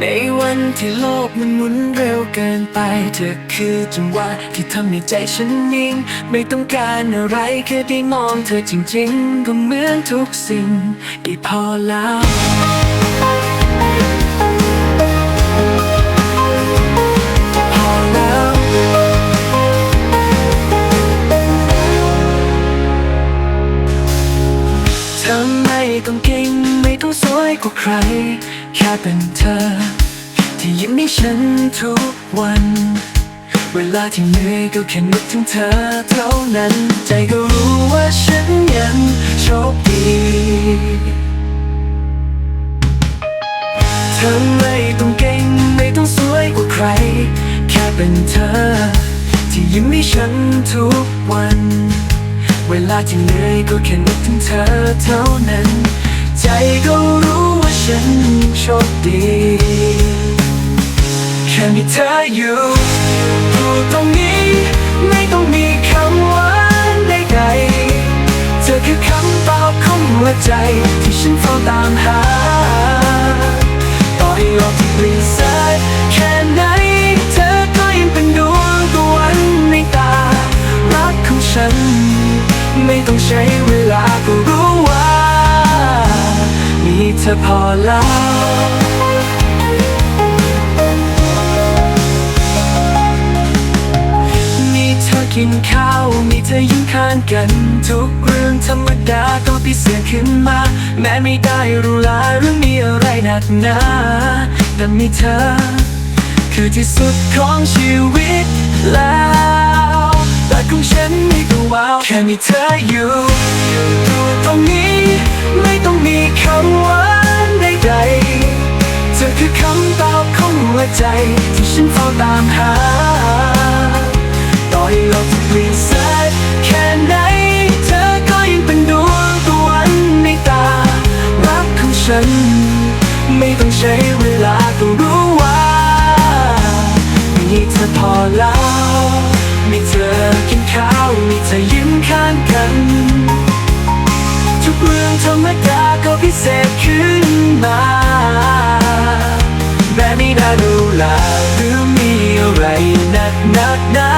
ในวันที่โลกมันหมุนเร็วเกินไป เธอคือจังหวะที่ทำให้ใจฉันนิ่ง ไม่ต้องการอะไรแค่ได้มองเธอจริงๆ ก็เหมือนทุกสิ่งได้พอแล้วพอแล้วเธอไม่ต้องเก่งไม่ต้องสวยกว่าใคร ค่เป็นเธอ ที่ยิ้มให้ฉันทุกวัน เวลาที่เหนื่อยก็แค่นึกถึงเธอเท่านั้น ใจก็รู้ว่าฉันยังโชคดีเธอไม่ต้องเก่งไม่ต้องสวยกว่าใคร แค่เป็นเธอ ที่ยิ้มให้ฉันทุกวัน เวลาที่เหนื่อยก็แค่นึกถึงเธอเท่านั้น ใจก็รู้ว่าฉันโชคดีแค่มีเธออยู่อยู่ตรงนี้ไม่ต้องมีคำหวานใดๆเธอคือคำตอบของหัวใจที่ฉันเฝ้าตามหาต่อให้โลกที่เปลี่ยนแสนแค่ไหนเธอก็ยังเป็นดวงตะวันในตารักของฉัน ไม่ต้องใช้เวลาก็รู้ว่ามี เธอพอแล้วมีเธอกินข้าว มีเธอยิ้มข้างกัน ทุกเรื่องธรรมดาก็พิเศษขึ้นมา แม้ไม่ได้รู้ลาหรือมีอะไรหนักหนาแต่มีเธอ คือที่สุดของชีวิตแล้วแต่ของฉันนี่ก็ว้าวแค่มีเธออยู่อยู่ตรงนี้ ไม่ต้องมีคำ คำตอบของหัวใจที่ฉันเฝ้าตามหา ต่อให้โลกจะเปลี่ยนแสนแค่ไหน เธอก็ยังเป็นดวงตะวันในตา รักของฉัน ไม่ต้องใช้เวลาก็รู้ว่ามีเธอพอแล้ว มีเธอกินข้าว มีเธอยิ้มข้างกัน ทุกเรื่องธรรมดาก็พิเศษขึ้นมา นักหนักหนา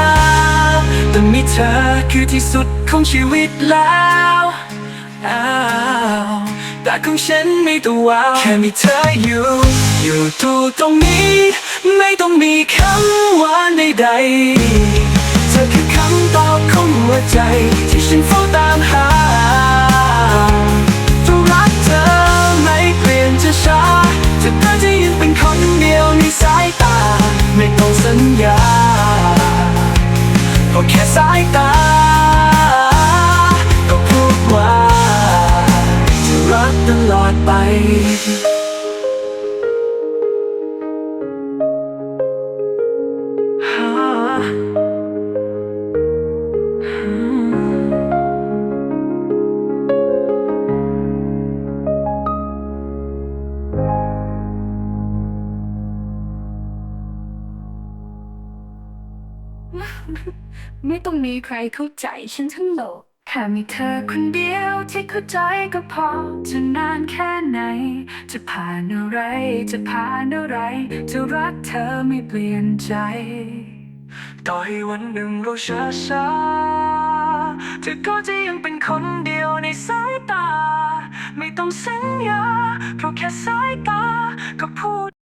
แต่มีเธอคือที่สุดของชีวิตแล้วอ้าวแต่ของฉันไม่ตัววาวแค่มีเธออยู่ อยู่ตัวตรงนี้ ไม่ต้องมีคำหวานใดๆเธอคือคำตอบของหัวใจ สายตา ไม่ต้องมีใครเข้าใจฉันทั้งโลกแค่มีเธอคนเดียวที่เข้าใจก็พอ จะนานแค่ไหน จะผ่านอะไร จะผ่านอะไร จะรักเธอไม่เปลี่ยนใจ ต่อให้วันหนึ่งเราช้าช้าเธอก็จะยังเป็นคนเดียวในสายตา ไม่ต้องสัญญาเพราะแค่สายตาก็พูด